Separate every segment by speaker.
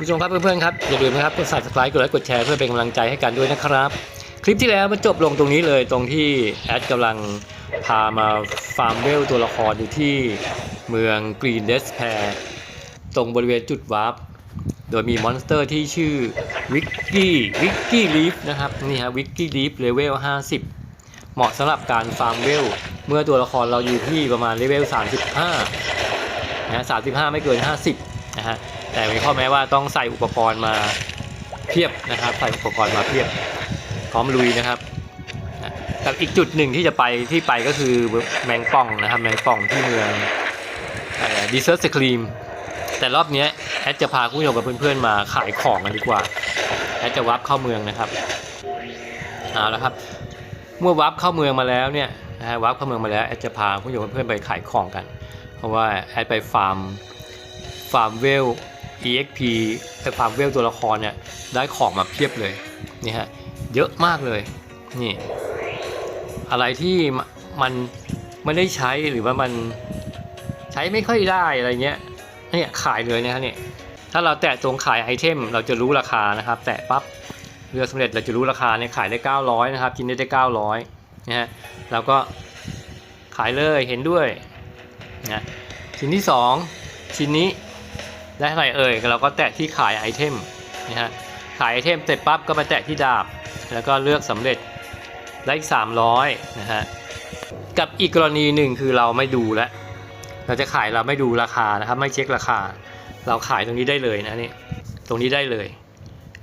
Speaker 1: ผู้ชมครับเพื่อนๆครับอย่าลืมนะครับกด subscribe กดไลค์กดแชร์เพื่อเป็นกำลังใจให้กันด้วยนะครับ คลิปที่แล้วมันจบลงตรงนี้เลยตรงที่แอดกำลังพามาฟาร์มเวลตัวละครอยู่ที่เมืองกรีนเดสแพร์ตรงบริเวณจุดวาร์ปโดยมีมอนสเตอร์ที่ชื่อวิกกี้วิกกี้ลีฟนะครับนี่ฮะวิกกี้ลีฟเลเวล 50 เหมาะสำหรับการฟาร์มเวล เมื่อตัวละครเราอยู่ที่ประมาณเลเวล 35นะฮะ35 ไม่เกิน 50 นะฮะ แต่มีข้อแม้ว่าต้องใส่อุปกรณ์มาเพียบนะครับ ใส่อุปกรณ์มาเพียบพร้อมลุยนะครับกับอีกจุดหนึ่งที่จะไปที่ไปก็คือแมงป่องนะครับแมงป่องที่เมืองดีเซอร์สครีมแต่รอบเนี้ยแอดจะพาคุณผู้ชมกับเพื่อนๆมาขายของกันดีกว่าแอดจะวับเข้าเมืองนะครับเอาละครับ เมื่อวับเข้าเมืองมาแล้วเนี่ยนะฮะวับเข้าเมืองมาแล้วแอดจะพาคุณผู้ชมกับเพื่อนๆไปขายของกัน เพราะว่าแอดไปฟาร์มฟาร์มเวล EXP ไปฟาร์มเวลตัวละครเนี่ยได้ของมาเพียบเลยนี่ฮะเยอะมากเลยนี่อะไรที่มันไม่ได้ใช้หรือว่ามันใช้ไม่ค่อยได้อะไรเงี้ยเนี่ยขายเลยนะครับเนี่ยถ้าเราแตะตรงขายไอเทมเราจะรู้ราคานะครับ แตะปั๊บเรือสำเร็จเราจะรู้ราคาเนี่ยขายได้ 900 นะครับชิ้นได้ 900นะฮะเราก็ขายเลยเห็นด้วยนะชิ้นที่ 2 ชิ้นนี้ ได้เท่าไหร่เอ่ยเราก็แตะที่ขายไอเทมนะฮะขายไอเทมเสร็จปั๊บก็มาแตะที่ดาบ แล้วก็เลือกสำเร็จได้อีก300นะฮะกับอีกกรณีหนึ่งคือเราไม่ดูแล้วเราจะขายเราไม่ดูราคานะครับไม่เช็คราคา เราขายตรงนี้ได้เลยนะนี่ตรงนี้ได้เลย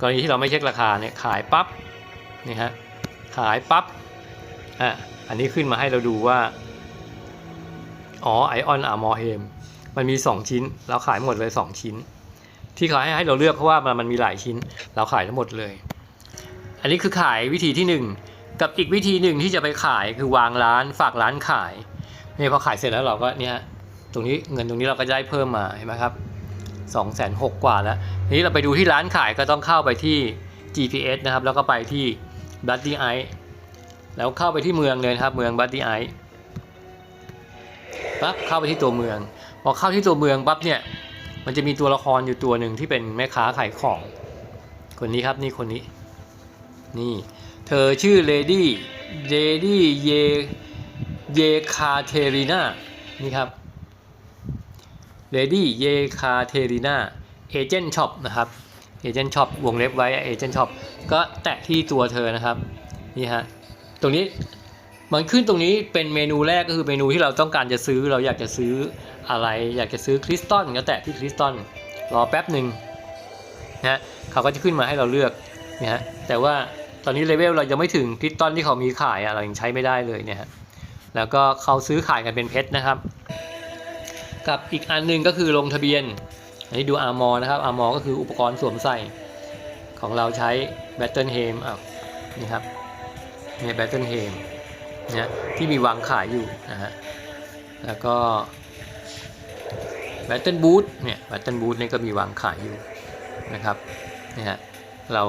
Speaker 1: กรณีที่เราไม่เช็คราคาเนี่ยขายปั๊บนี่ฮะขายปั๊บอะอันนี้ขึ้นมาให้เราดูว่าอ๋อไอออนอาร์มอเฮม มันมี 2 ชิ้น เราขายหมดเลย 2 ชิ้น ที่เขาให้ให้เราเลือกเพราะว่ามันมันมีหลายชิ้น เราขายทั้งหมดเลย อันนี้คือขายวิธีที่ 1 กับอีกวิธีหนึ่งที่จะไปขายคือวางร้านฝากร้านขายนี่พอขายเสร็จแล้วเราก็เนี่ยตรงนี้เงินตรงนี้เราก็ได้เพิ่มมาเห็นไหมครับ2องแสนหกกว่าแล้วทีนี้เราไปดูที่ร้านขายก็ต้องเข้าไปที่ GPS นะครับ แล้วก็ไปที่ b u d d y Eye แล้วเข้าไปที่เมืองเลยครับ เมือง b u d d y Eye ปั๊บเข้าไปที่ตัวเมือง อเข้าที่ตัวเมืองปั๊บเนี่ยมันจะมีตัวละครอยู่ตัวหนึ่งที่เป็นแม่ค้าขายของ คนนี้ครับนี่คนนี้ นี่ เธอชื่อเลดี้เลดี้เยเยคาเทรีนานี่ครับเลดี้เยคาเทรีนาเอเจนต์ช็อปนะครับเอเจนต์ช็อปวงเล็บไว้เอเจนต์ช็อปก็แตะที่ตัวเธอนะครับ นี่ฮะ ตรงนี้ มันขึ้นตรงนี้เป็นเมนูแรกก็คือเมนูที่เราต้องการจะซื้อเราอยากจะซื้ออะไร อยากจะซื้อคริสตัลก็แตะที่คริสตัลรอแป๊บหนึ่งนะฮะเขาก็จะขึ้นมาให้เราเลือกนะฮะแต่ว่าตอนนี้เลเวลเรายังไม่ถึงคริสตัลที่เขามีขายอะเรายังใช้ไม่ได้เลยเนี่ยฮะแล้วก็เขาซื้อขายกันเป็นเพชรนะครับ กับอีกอันหนึ่งก็คือลงทะเบียนอันนี้ดูอาร์มอนะครับอาร์มอก็คืออุปกรณ์สวมใส่ของเราใช้แบตเทิลเฮมอะนี่ครับเนี่ยแบตเทิลเฮม นะที่มีวางขายอยู่นะฮะแล้วก็แบตเทิลบูทเนี่ยแบตเทิลบูทนี่ก็มีวางขายอยู่นะครับเนี่ยฮะเรา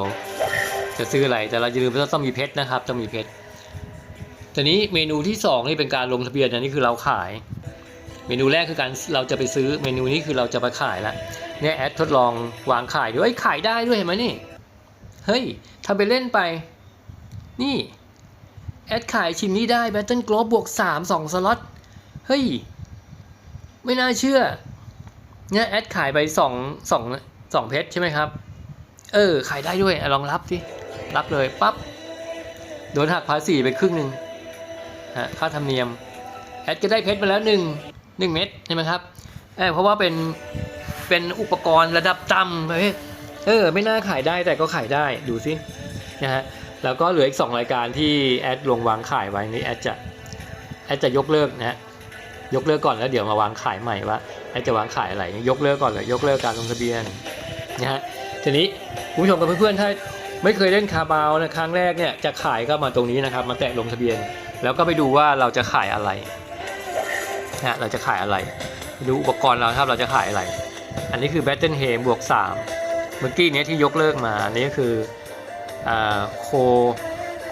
Speaker 1: จะซื้ออะไรแต่เราอย่าลืมว่าต้องมีเพชรนะครับต้องมีเพชรทีนี้เมนูที่สองนี่เป็นการลงทะเบียนอันนี้คือเราขาย เมนูแรกคือการเราจะไปซื้อเมนูนี้คือเราจะไปขายละเนี่ยแอดทดลองวางขายด้วยเอ้ยขายได้ด้วยเห็นไหมนี่เฮ้ยทำไปเล่นไป นี่ แอดขายชิ้นนี้ได้ Battle Globe บวก 3 2 สล็อต เฮ้ย ไม่น่าเชื่อ เนี่ยแอดขายไป 2 2 2 เพชรใช่ไหมครับ เออ ขายได้ด้วยอลองรับสิ รับเลยปั๊บ โดนหักภาษีไปครึ่งหนึ่งฮะค่าธรรมเนียม แอดก็ได้เพชรมาแล้วหนึ่งหนึ่งเม็ดใช่ไหมครับเออเพราะว่าเป็นเป็นอุปกรณ์ระดับต่ำเฮ้ยเออ ไม่น่าขายได้แต่ก็ขายได้ดูสินะฮะ แล้วก็เหลืออีก 2 รายการที่แอดลงวางขายไว้นี่แอดจะแอดจะยกเลิกนะฮะยกเลิกก่อนแล้วเดี๋ยวมาวางขายใหม่ว่าแอดจะวางขายอะไรยกเลิกก่อนเลยยกเลิกการลงทะเบียนนะฮะทีนี้คุณผู้ชมกับเพื่อนๆถ้าไม่เคยเล่นคาบาวนะครั้งแรกเนี่ยจะขายก็มาตรงนี้นะครับ มาแตะลงทะเบียน แล้วก็ไปดูว่าเราจะขายอะไรนะเราจะขายอะไรดูอุปกรณ์เราครับเราจะขายอะไร อันนี้คือ Battle h a m บวก3เมื่อกี้เนี้ยที่ยกเลิกมาอันนี้ก็คือ โค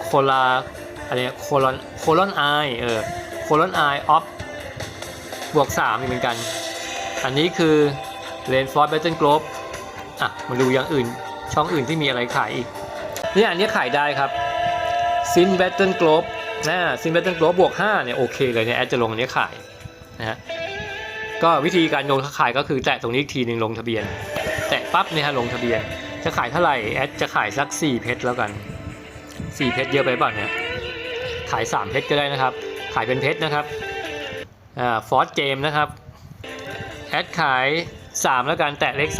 Speaker 1: โคลาอะไรโคลอนโคลอนไอเออโคลอนไอออฟบวก3อีกเหมือนกัน อันนี้คือ r a i n f o r c e Battle Globe อะมาดูอย่างอื่นช่องอื่นที่มีอะไรขายอีกเนี่ยอันนี้ขายได้ครับซินแบตเทิลกลบนะซินแบตเทิลกลบบวก5เนี่ยโอเคเลยเนี่ยแอดจะลงอันนี้ขายนะฮะก็วิธีการลงขายก็คือแตะตรงนี้อีกทีหนึ่งลงทะเบียน แตะปั๊บเนี่ยฮะลงทะเบียน จะขายเท่าไหร่แอดจะขายสัก4เพชรแล้วกัน4เพชรเยอะไปเปล่าเนี่ยขาย3เพชรก็ได้นะครับ ขายเป็นเพชรนะครับอ่าฟอร์สเกมนะครับแอดขาย 3 แล้วกันแตะเลข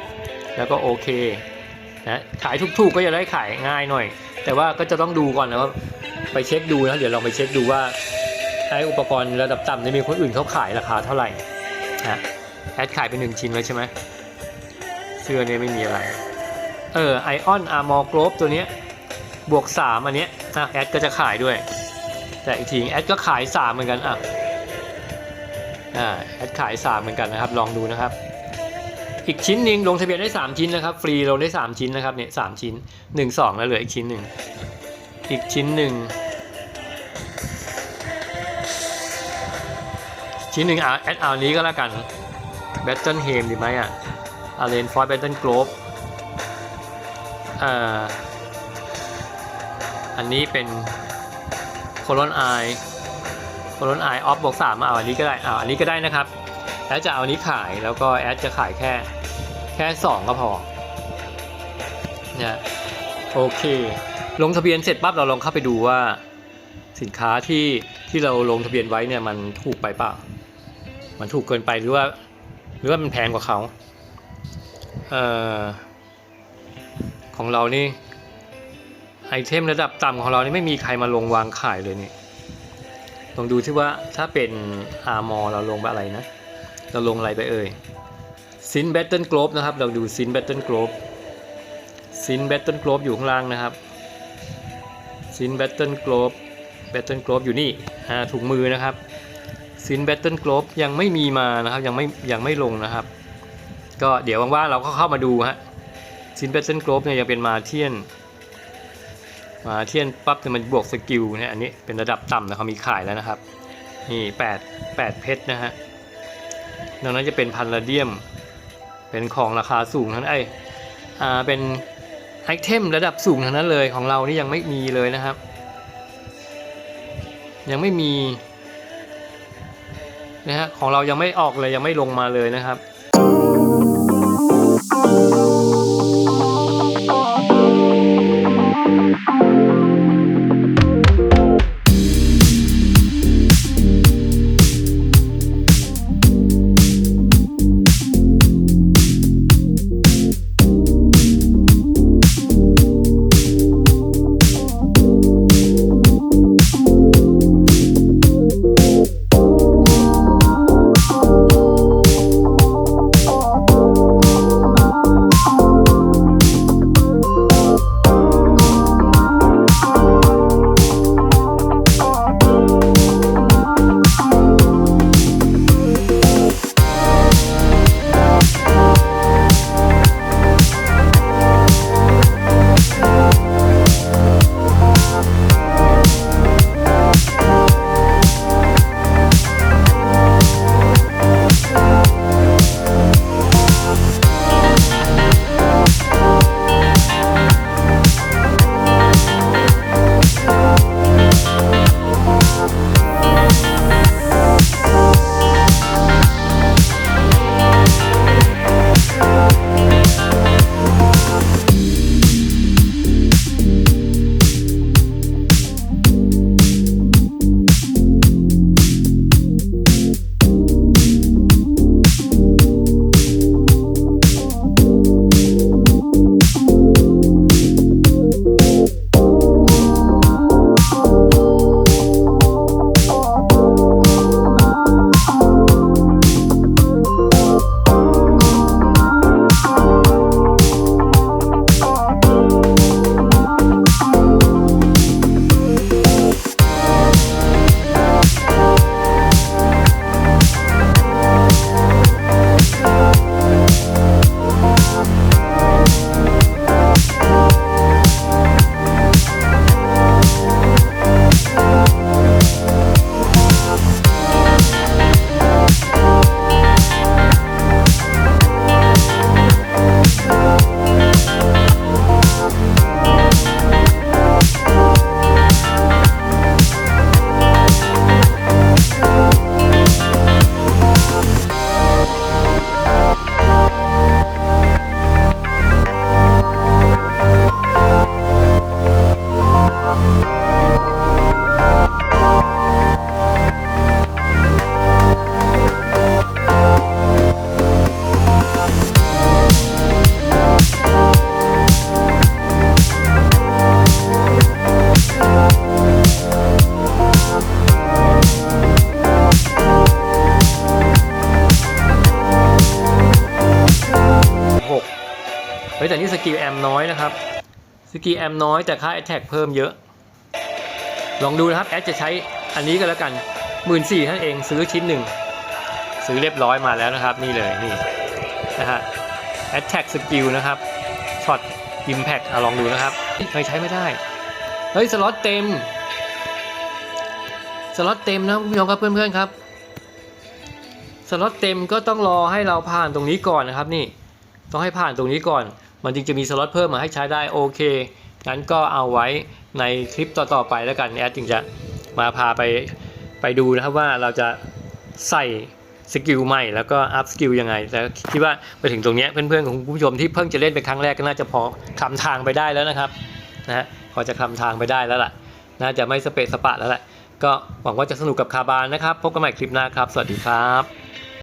Speaker 1: 3 แล้วก็โอเคนะขายถูกๆก็จะได้ขายง่ายหน่อย แต่ว่าก็จะต้องดูก่อนนะว่าไปเช็คดูนะเดี๋ยวลองไปเช็คดูว่าไออุปกรณ์ระดับต่ำจะมีคนอื่นเขาขายราคาเท่าไหร่นะแอดขายเป็นหนึ่งชิ้นเลยใช่ไหมเสื้อเนี่ยไม่มีอะไร เออไอออนอาร์มอร์กรอบตัวเนี้ยบวก 3 อันเนี้ยอะแอดก็จะขายด้วย แต่อีกทีแอดก็ขาย 3 เหมือนกันอะอ่าแอดขาย 3 เหมือนกันนะครับ ลองดูนะครับอีกชิ้นหนึ่งลงทะเบียนได้ 3 ชิ้นนะครับ ฟรีลงได้ 3 ชิ้นนะครับเนี่ยสชิ้น 1 2 แล้วเหลืออีกชิ้นหนึ่งอีกชิ้นหนึ่งชิ้นหนึ่งเอาแอดเอานี้ก็แล้วกันแบตเทิลเฮมดีไหมอะอาเลนฟอร์แบตเทิลโกลบ อันนี้เป็นโคลอนไอโคลอนไอออฟบวกสามเอาอันนี้ก็ได้เอาอันนี้ก็ได้นะครับแอดจะเอาอันนี้ขายแล้วก็แอดจะขายแค่แค่สองก็พอเนี่ยโอเค ลงทะเบียนเสร็จปั๊บเราลองเข้าไปดูว่า สินค้าที่ที่เราลงทะเบียนไว้เนี่ยมันถูกไปเปล่ามันถูกเกินไปหรือว่า หรือว่ามันแพงกว่าเขาเอ่อ ของเรานี่ไอเทมระดับต่ำของเรานี่ไม่มีใครมาลงวางขายเลยนี่ลองดูที่ว่าถ้าเป็นอาร์มอเราลงไปอะไรนะ เราลงอะไรไปเอ่ยซินแบตเทิลโกลบนะครับ เราดูซินแบตเทิลโกลบซินแบตเทิลโกลบอยู่ข้างล่างนะครับซินแบตเทิลโกลบแบตเทิลโกลบอยู่นี่ถุงมือนะครับซินแบตเทิลโกลบยังไม่มีมานะครับยังไม่ยังไม่ลงนะครับ ก็เดี๋ยวว่างๆเราก็เข้ามาดูฮะ ซินแบตเทิลโกลบเนี่ยยังเป็นมาเทียน มาเทียนปั๊บจะมันบวกสกิลเนี่ยอันนี้เป็นระดับต่ำนะเขามีขายแล้วนะครับ นี่8 8เพชรนะฮะดังนั้นจะเป็นพันลาเดียม เป็นของราคาสูงทั้งนั้นไออ่าเป็นไอเทมระดับสูงทั้งนั้นเลยของเรานี่ยังไม่มีเลยนะครับ ยังไม่มีนะฮะของเรายังไม่ออกเลยยังไม่ลงมาเลยนะครับ นี่สกิลแอมน้อยนะครับสกิลแอมน้อยแต่ค่าแอตแทกเพิ่มเยอะ ลองดูนะครับแอดจะใช้อันนี้ก็แล้วกันหมื่นสี่ท่านเองซื้อชิ้นหนึ่งซื้อเรียบร้อยมาแล้วนะครับ นี่เลยนี่นะฮะแอตแทกสกิลนะครับช็อตอิมแพคลองดูนะครับเคยใช้ไม่ได้เฮ้ยสล็อตเต็มสล็อตเต็มนะคุณผู้ชมครับเพื่อนๆครับสล็อตเต็มก็ต้องรอให้เราผ่านตรงนี้ก่อนนะครับ นี่ต้องให้ผ่านตรงนี้ก่อน มันจึงจะมีสล็อตเพิ่มมาให้ใช้ได้โอเคงั้นก็เอาไว้ในคลิปต่อๆไปแล้วกันแอดจึงจะมาพาไปไปดูนะครับว่าเราจะใส่สกิลใหม่แล้วก็อัพสกิลยังไงแต่คิดว่าไปถึงตรงนี้เพื่อนๆของคุณผู้ชมที่เพิ่งจะเล่นเป็นครั้งแรกก็น่าจะพอคลำทางไปได้แล้วนะครับนะฮะพอจะคลำทางไปได้แล้วล่ะ น่าจะไม่สเปะสปะแล้วแหละก็หวังว่าจะสนุกกับคาบานนะครับ พบกันใหม่คลิปหน้าครับ สวัสดีครับ